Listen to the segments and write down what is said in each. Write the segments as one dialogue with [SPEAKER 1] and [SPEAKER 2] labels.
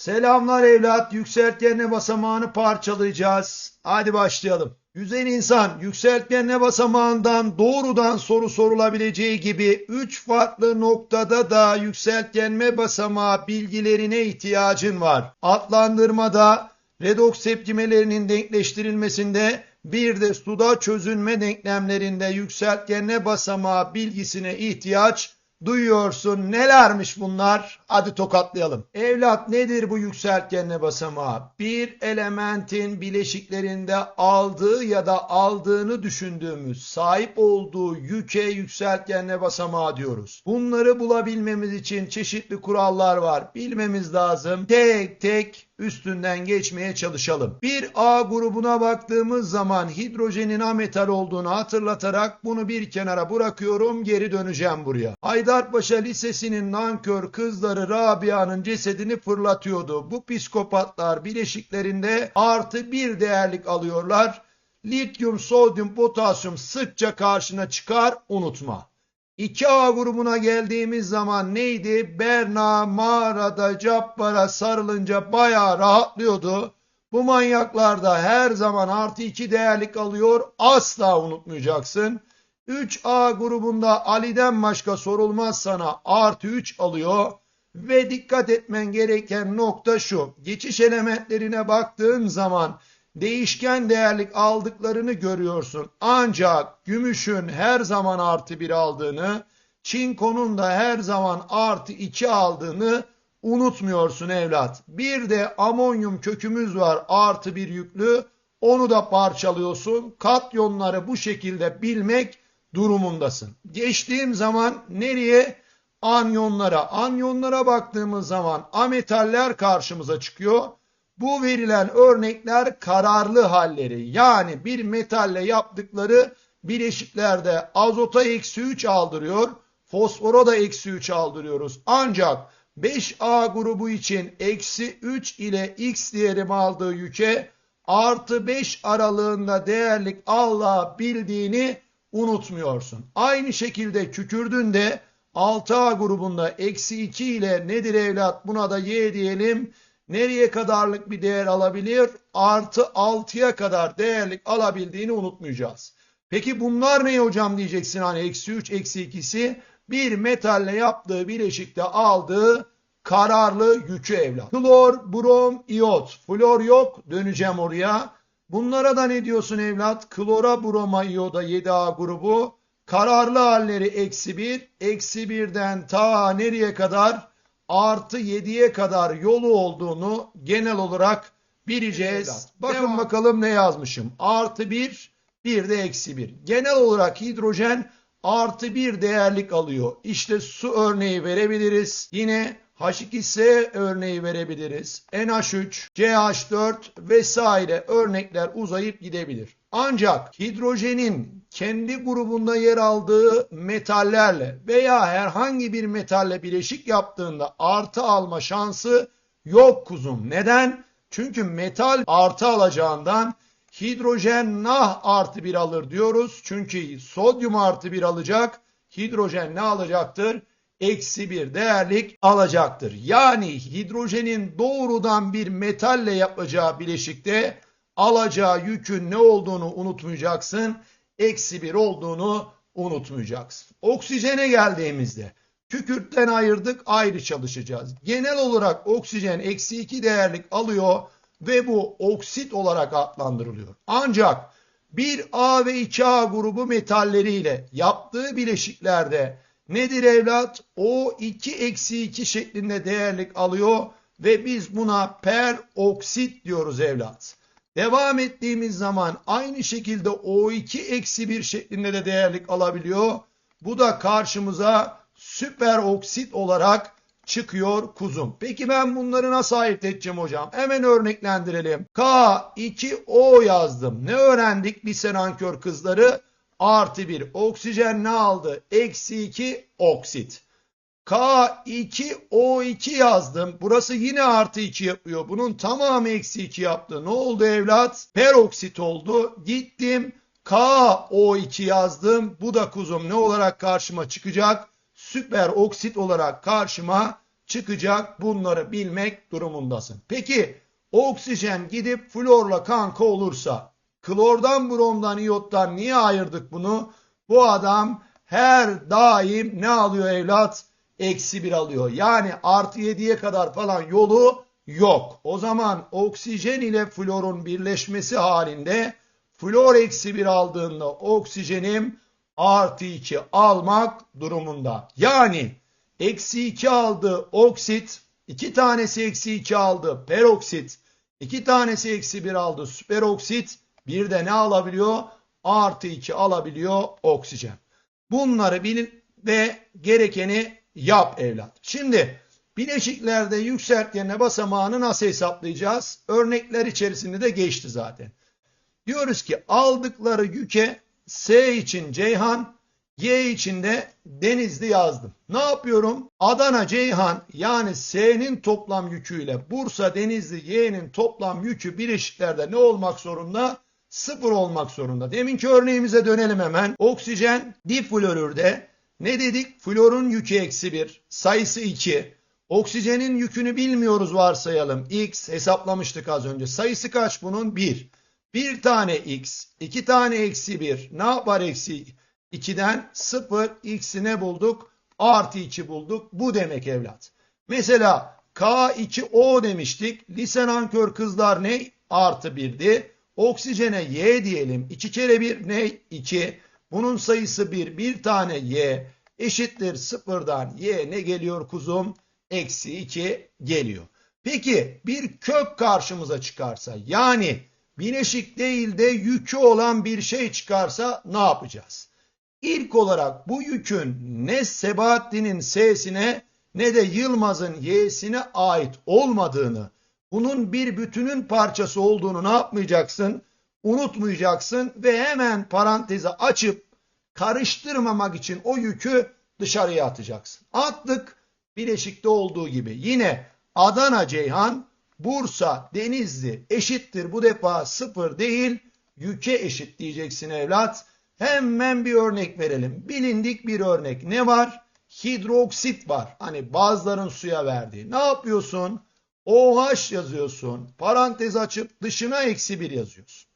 [SPEAKER 1] Selamlar evlat. Yükseltgenle basamağını parçalayacağız. Hadi başlayalım. Güzel insan yükseltgenle basamağından doğrudan soru sorulabileceği gibi 3 farklı noktada da yükseltgenme basamağı bilgilerine ihtiyacın var. Adlandırmada, redoks tepkimelerinin denkleştirilmesinde bir de suda çözünme denklemlerinde yükseltgenle basamağı bilgisine ihtiyaç duyuyorsun. Nelermiş bunlar? Hadi tokatlayalım. Evlat nedir bu yükseltgenle basamağı? Bir elementin bileşiklerinde aldığı ya da aldığını düşündüğümüz sahip olduğu yüke yükseltgenle basamağı diyoruz. Bunları bulabilmemiz için çeşitli kurallar var. Bilmemiz lazım. Tek tek üstünden geçmeye çalışalım. Bir A grubuna baktığımız zaman hidrojenin ametal olduğunu hatırlatarak bunu bir kenara bırakıyorum geri döneceğim buraya. Haydarpaşa Lisesi'nin nankör kızları Rabia'nın cesedini fırlatıyordu. Bu psikopatlar bileşiklerinde artı bir değerlik alıyorlar. Lityum, sodyum, potasyum sıkça karşına çıkar unutma. 2A grubuna geldiğimiz zaman neydi? Berna mağarada cappara sarılınca bayağı rahatlıyordu. Bu manyaklar da her zaman artı 2 değerlik alıyor. Asla unutmayacaksın. 3A grubunda Ali'den başka sorulmaz sana artı 3 alıyor. Ve dikkat etmen gereken nokta şu. Geçiş elementlerine baktığın zaman değişken değerlik aldıklarını görüyorsun. Ancak gümüşün her zaman artı bir aldığını, çinkonun da her zaman artı iki aldığını unutmuyorsun evlat. Bir de amonyum kökümüz var artı bir yüklü. Onu da parçalıyorsun. Katyonları bu şekilde bilmek durumundasın. Geçtiğim zaman nereye? Anyonlara. Anyonlara baktığımız zaman ametaller karşımıza çıkıyor. Bu verilen örnekler kararlı halleri yani bir metalle yaptıkları bileşiklerde azota eksi 3 aldırıyor, fosfora da eksi 3 aldırıyoruz. Ancak 5A grubu için eksi 3 ile x değerim aldığı yüke artı 5 aralığında değerlik alabildiğini unutmuyorsun. Aynı şekilde kükürdün de 6A grubunda eksi 2 ile nedir evlat buna da y diyelim nereye kadarlık bir değer alabilir? Artı 6'ya kadar değerlik alabildiğini unutmayacağız. Peki bunlar ne hocam diyeceksin hani eksi 3 eksi 2'si bir metalle yaptığı bileşikte aldığı kararlı yükü evlat. Klor, brom, iot. Flor yok döneceğim oraya. Bunlara da ne diyorsun evlat? Klora, broma, ioda 7A grubu. Kararlı halleri eksi 1. Eksi 1'den ta nereye kadar? artı 7'ye kadar yolu olduğunu genel olarak bileceğiz. Bakın Devam. bakalım ne yazmışım. Artı 1, bir de eksi 1. Genel olarak hidrojen artı 1 değerlik alıyor. İşte su örneği verebiliriz. Yine H2S örneği verebiliriz. NH3, CH4 vesaire örnekler uzayıp gidebilir. Ancak hidrojenin kendi grubunda yer aldığı metallerle veya herhangi bir metalle bileşik yaptığında artı alma şansı yok kuzum. Neden? Çünkü metal artı alacağından hidrojen nah artı bir alır diyoruz. Çünkü sodyum artı bir alacak. Hidrojen ne alacaktır? Eksi bir değerlik alacaktır. Yani hidrojenin doğrudan bir metalle yapacağı bileşikte alacağı yükün ne olduğunu unutmayacaksın. Eksi bir olduğunu unutmayacaksın. Oksijene geldiğimizde kükürtten ayırdık ayrı çalışacağız. Genel olarak oksijen eksi iki değerlik alıyor ve bu oksit olarak adlandırılıyor. Ancak 1A ve 2A grubu metalleriyle yaptığı bileşiklerde nedir evlat? O2 eksi 2 şeklinde değerlik alıyor ve biz buna peroksit diyoruz evlat. Devam ettiğimiz zaman aynı şekilde O2 eksi 1 şeklinde de değerlik alabiliyor. Bu da karşımıza süper oksit olarak çıkıyor kuzum. Peki ben bunları nasıl ayırt edeceğim hocam? Hemen örneklendirelim. K2O yazdım. Ne öğrendik lise nankör kızları? Artı 1. Oksijen ne aldı? Eksi 2 oksit. K2O2 yazdım. Burası yine artı 2 yapıyor. Bunun tamamı eksi 2 yaptı. Ne oldu evlat? Peroksit oldu. Gittim KO2 yazdım. Bu da kuzum ne olarak karşıma çıkacak? Süper oksit olarak karşıma çıkacak. Bunları bilmek durumundasın. Peki oksijen gidip florla kanka olursa klordan bromdan iyottan niye ayırdık bunu? Bu adam her daim ne alıyor evlat? Eksi bir alıyor. Yani artı yediye kadar falan yolu yok. O zaman oksijen ile florun birleşmesi halinde flor eksi bir aldığında oksijenim artı iki almak durumunda. Yani eksi iki aldı oksit, iki tanesi eksi iki aldı peroksit, iki tanesi eksi bir aldı süperoksit, bir de ne alabiliyor? Artı iki alabiliyor oksijen. Bunları bilin ve gerekeni yap evlat. Şimdi bileşiklerde yükseltgene basamağını nasıl hesaplayacağız? Örnekler içerisinde de geçti zaten. Diyoruz ki aldıkları yüke S için Ceyhan, Y için de Denizli yazdım. Ne yapıyorum? Adana Ceyhan yani S'nin toplam yüküyle Bursa Denizli Y'nin toplam yükü bileşiklerde ne olmak zorunda? Sıfır olmak zorunda. Deminki örneğimize dönelim hemen. Oksijen diflorürde ne dedik? Florun yükü eksi bir, sayısı 2. Oksijenin yükünü bilmiyoruz varsayalım. X hesaplamıştık az önce. Sayısı kaç bunun? 1. Bir tane x, iki tane eksi 1. Ne yapar eksi 2'den? 0, x'i ne bulduk? Artı 2 bulduk. Bu demek evlat. Mesela K2O demiştik. Lise nankör kızlar ne? Artı 1'di. Oksijene Y diyelim. 2 kere 1 ne? 2. Bunun sayısı 1. Bir tane Y eşittir 0'dan Y ne geliyor kuzum? Eksi 2 geliyor. Peki bir kök karşımıza çıkarsa yani bileşik değil de yükü olan bir şey çıkarsa ne yapacağız? İlk olarak bu yükün ne Sebahattin'in S'sine ne de Yılmaz'ın Y'sine ait olmadığını, bunun bir bütünün parçası olduğunu ne yapmayacaksın? Unutmayacaksın ve hemen parantezi açıp karıştırmamak için o yükü dışarıya atacaksın. Attık bileşikte olduğu gibi. Yine Adana Ceyhan Bursa, Denizli eşittir bu defa sıfır değil yüke eşit diyeceksin evlat. Hemen bir örnek verelim. Bilindik bir örnek. Ne var? Hidroksit var. Hani bazıların suya verdiği. Ne yapıyorsun? OH yazıyorsun. Parantez açıp dışına eksi bir yazıyorsun.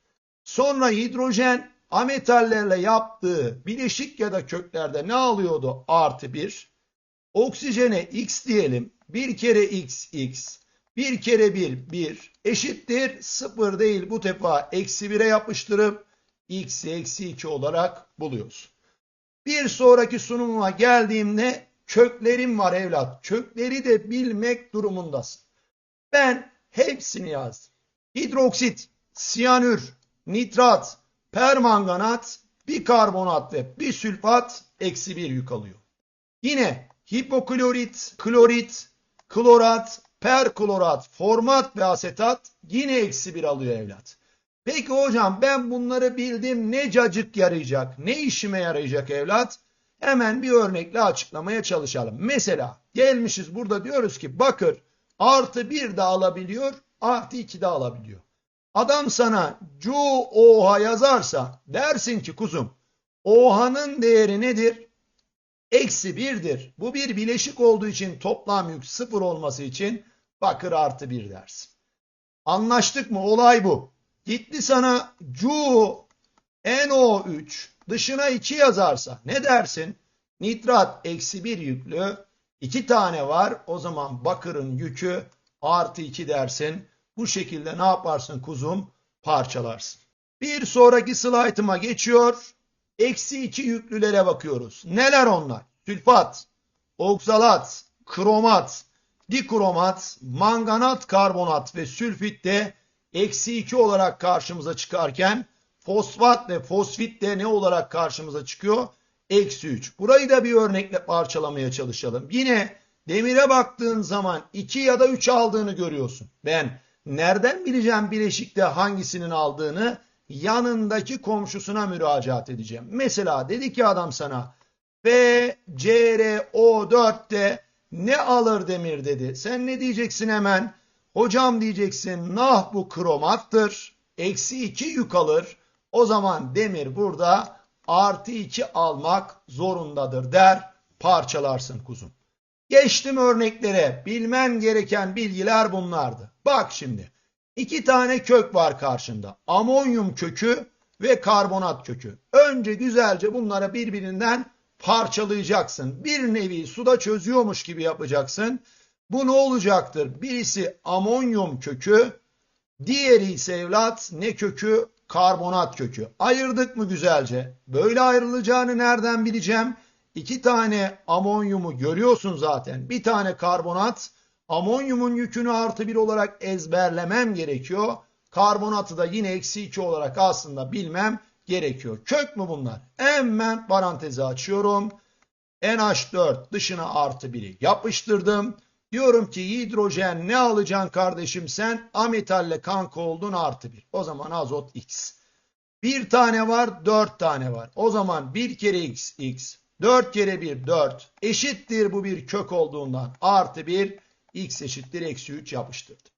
[SPEAKER 1] Sonra hidrojen ametallerle yaptığı bileşik ya da köklerde ne alıyordu? Artı bir. Oksijene x diyelim. Bir kere x, x. Bir kere bir, bir eşittir. Sıfır değil bu defa eksi bire yapıştırıp x'i eksi 2 olarak buluyoruz. Bir sonraki sunumuma geldiğimde köklerim var evlat. Kökleri de bilmek durumundasın. Ben hepsini yazdım. Hidroksit, siyanür, nitrat, permanganat, bir karbonat ve bir sülfat eksi bir yük alıyor. Yine hipoklorit, klorit, klorat, perklorat, format ve asetat yine eksi bir alıyor evlat. Peki hocam ben bunları bildim ne cacık yarayacak, ne işime yarayacak evlat? Hemen bir örnekle açıklamaya çalışalım. Mesela gelmişiz burada diyoruz ki bakır artı bir de alabiliyor, artı iki de alabiliyor. Adam sana CuOH yazarsa dersin ki kuzum OH'nın değeri nedir? Eksi birdir. Bu bir bileşik olduğu için toplam yük sıfır olması için bakır artı bir dersin. Anlaştık mı? Olay bu. Gitti sana Cu NO3 dışına 2 yazarsa ne dersin? Nitrat eksi 1 yüklü 2 tane var. O zaman bakırın yükü artı 2 dersin. Bu şekilde ne yaparsın kuzum? Parçalarsın. Bir sonraki slaytıma geçiyor. Eksi 2 yüklülere bakıyoruz. Neler onlar? Sülfat, oksalat, kromat, dikromat, manganat karbonat ve sülfit de eksi 2 olarak karşımıza çıkarken fosfat ve fosfit de ne olarak karşımıza çıkıyor? Eksi 3. Burayı da bir örnekle parçalamaya çalışalım. Yine demire baktığın zaman 2 ya da 3 aldığını görüyorsun. Ben nereden bileceğim bileşikte hangisinin aldığını? Yanındaki komşusuna müracaat edeceğim. Mesela dedi ki adam sana FCrO4'te ne alır demir dedi. Sen ne diyeceksin hemen? Hocam diyeceksin nah bu kromattır. Eksi 2 yük alır. O zaman demir burada artı 2 almak zorundadır der parçalarsın kuzum. Geçtim örneklere. Bilmen gereken bilgiler bunlardı. Bak şimdi. İki tane kök var karşında. Amonyum kökü ve karbonat kökü. Önce güzelce bunları birbirinden parçalayacaksın. Bir nevi suda çözüyormuş gibi yapacaksın. Bu ne olacaktır? Birisi amonyum kökü, diğeri ise evlat ne kökü? Karbonat kökü. Ayırdık mı güzelce? Böyle ayrılacağını nereden bileceğim? İki tane amonyumu görüyorsun zaten. Bir tane karbonat. Amonyumun yükünü artı bir olarak ezberlemem gerekiyor. Karbonatı da yine eksi iki olarak aslında bilmem gerekiyor. Kök mü bunlar? Hemen parantezi açıyorum. NH4 dışına artı biri yapıştırdım. Diyorum ki hidrojen ne alacaksın kardeşim sen? Ametalle kanka oldun artı bir. O zaman azot X. Bir tane var, dört tane var. O zaman bir kere X, X. Dört kere bir, dört. Eşittir bu bir kök olduğundan. Artı bir, X eşittir eksi üç yapıştırdım.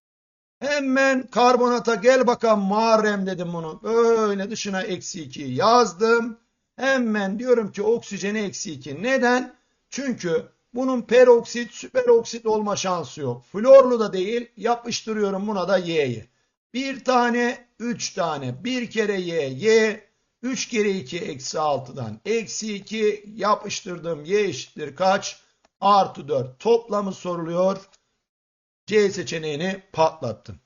[SPEAKER 1] Hemen karbonata gel bakalım Muharrem dedim bunu. Böyle dışına eksi 2 yazdım. Hemen diyorum ki oksijeni eksi 2. Neden? Çünkü bunun peroksit, süperoksit olma şansı yok. Florlu da değil. Yapıştırıyorum buna da Y'yi. Bir tane, üç tane. Bir kere Y, Y. Üç kere iki eksi altıdan. Eksi iki yapıştırdım. Y eşittir kaç? Artı dört. Toplamı soruluyor. C seçeneğini patlattım.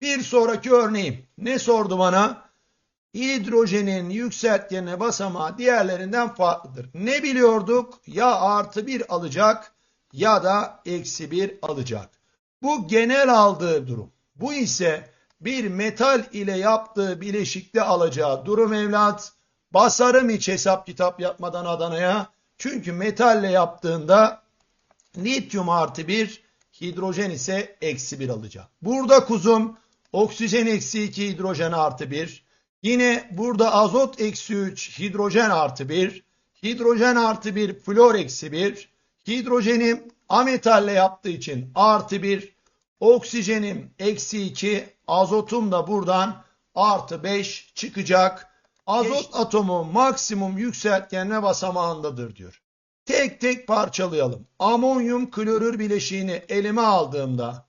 [SPEAKER 1] Bir sonraki örneğim. Ne sordu bana? Hidrojenin yükseltgene basamağı diğerlerinden farklıdır. Ne biliyorduk? Ya artı bir alacak ya da eksi bir alacak. Bu genel aldığı durum. Bu ise bir metal ile yaptığı bileşikte alacağı durum evlat. Basarım hiç hesap kitap yapmadan Adana'ya. Çünkü metalle yaptığında lityum artı bir hidrojen ise eksi 1 alacak. Burada kuzum oksijen eksi 2 hidrojen artı 1. Yine burada azot eksi 3 hidrojen artı 1. Hidrojen artı 1 flor eksi 1. Hidrojenim ametalle yaptığı için artı 1. Oksijenim eksi 2. Azotum da buradan artı 5 çıkacak. Azot atomu maksimum yükseltgenme basamağındadır diyor. Tek tek parçalayalım. Amonyum klorür bileşiğini elime aldığımda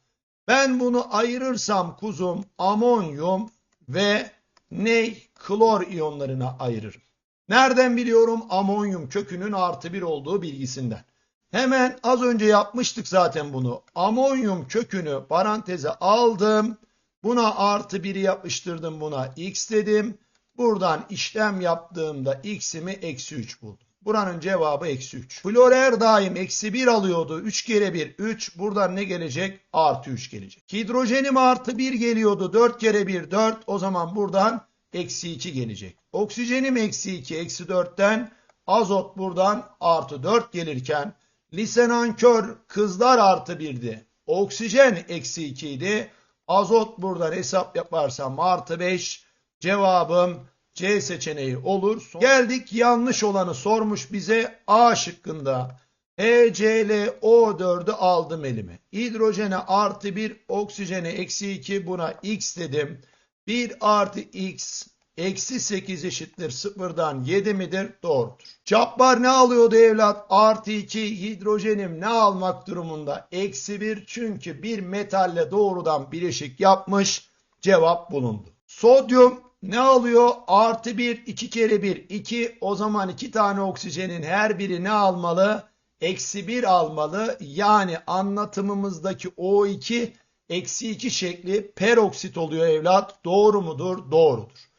[SPEAKER 1] ben bunu ayırırsam kuzum amonyum ve ney klor iyonlarına ayırırım. Nereden biliyorum? Amonyum kökünün artı bir olduğu bilgisinden. Hemen az önce yapmıştık zaten bunu. Amonyum kökünü paranteze aldım. Buna artı biri yapıştırdım buna x dedim. Buradan işlem yaptığımda x'imi eksi 3 buldum. Buranın cevabı eksi 3. Flor her daim eksi 1 alıyordu. 3 kere 1 3. Buradan ne gelecek? Artı 3 gelecek. Hidrojenim artı 1 geliyordu. 4 kere 1 4. O zaman buradan eksi 2 gelecek. Oksijenim eksi 2 eksi 4'ten azot buradan artı 4 gelirken lisenankör kızlar artı 1'di. Oksijen eksi 2 idi. Azot buradan hesap yaparsam artı 5. Cevabım C seçeneği olur. Geldik yanlış olanı sormuş bize A şıkkında. HClO4'ü aldım elime. Hidrojene artı 1, oksijene eksi 2 buna x dedim. 1 artı x eksi 8 eşittir sıfırdan 7 midir? Doğrudur. Cabbar ne alıyordu evlat? Artı 2 hidrojenim ne almak durumunda? Eksi 1 çünkü bir metalle doğrudan bileşik yapmış. Cevap bulundu. Sodyum ne alıyor? Artı 1, 2 kere 1, 2. O zaman 2 tane oksijenin her biri ne almalı? Eksi 1 almalı. Yani anlatımımızdaki O2 eksi 2 şekli peroksit oluyor evlat. Doğru mudur? Doğrudur.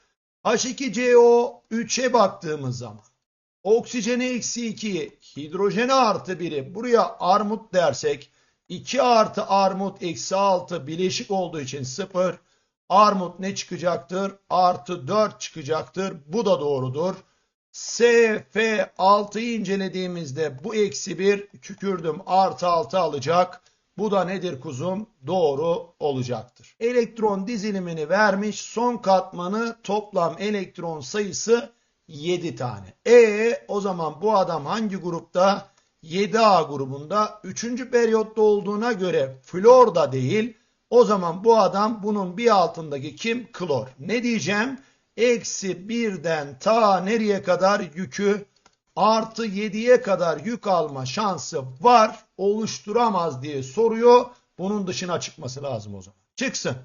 [SPEAKER 1] H2CO 3'e baktığımız zaman oksijene eksi 2, hidrojene artı 1'i buraya armut dersek 2 artı armut eksi 6 bileşik olduğu için 0. Armut ne çıkacaktır? Artı 4 çıkacaktır. Bu da doğrudur. S, F 6'yı incelediğimizde bu eksi 1 kükürdüm artı 6 alacak. Bu da nedir kuzum? Doğru olacaktır. Elektron dizilimini vermiş. Son katmanı toplam elektron sayısı 7 tane. E o zaman bu adam hangi grupta? 7A grubunda 3. periyotta olduğuna göre flor da değil o zaman bu adam bunun bir altındaki kim? Klor. Ne diyeceğim? Eksi birden ta nereye kadar yükü artı 7'ye kadar yük alma şansı var oluşturamaz diye soruyor. Bunun dışına çıkması lazım o zaman. Çıksın.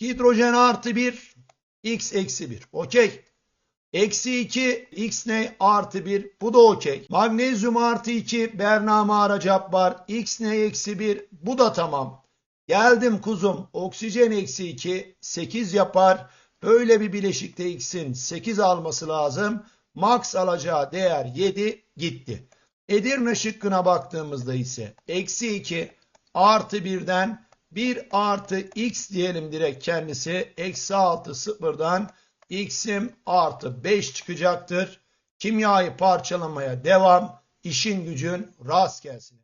[SPEAKER 1] Hidrojen artı 1 x eksi 1. Okey. Eksi 2 x ne artı 1 bu da okey. Magnezyum artı 2 Berna Mağara var. x ne eksi 1 bu da tamam. Geldim kuzum oksijen eksi 2 8 yapar. Böyle bir bileşikte x'in 8 alması lazım. Max alacağı değer 7 gitti. Edirne şıkkına baktığımızda ise eksi 2 artı 1'den 1 artı x diyelim direkt kendisi. Eksi 6 sıfırdan x'im artı 5 çıkacaktır. Kimyayı parçalamaya devam. İşin gücün rast gelsin.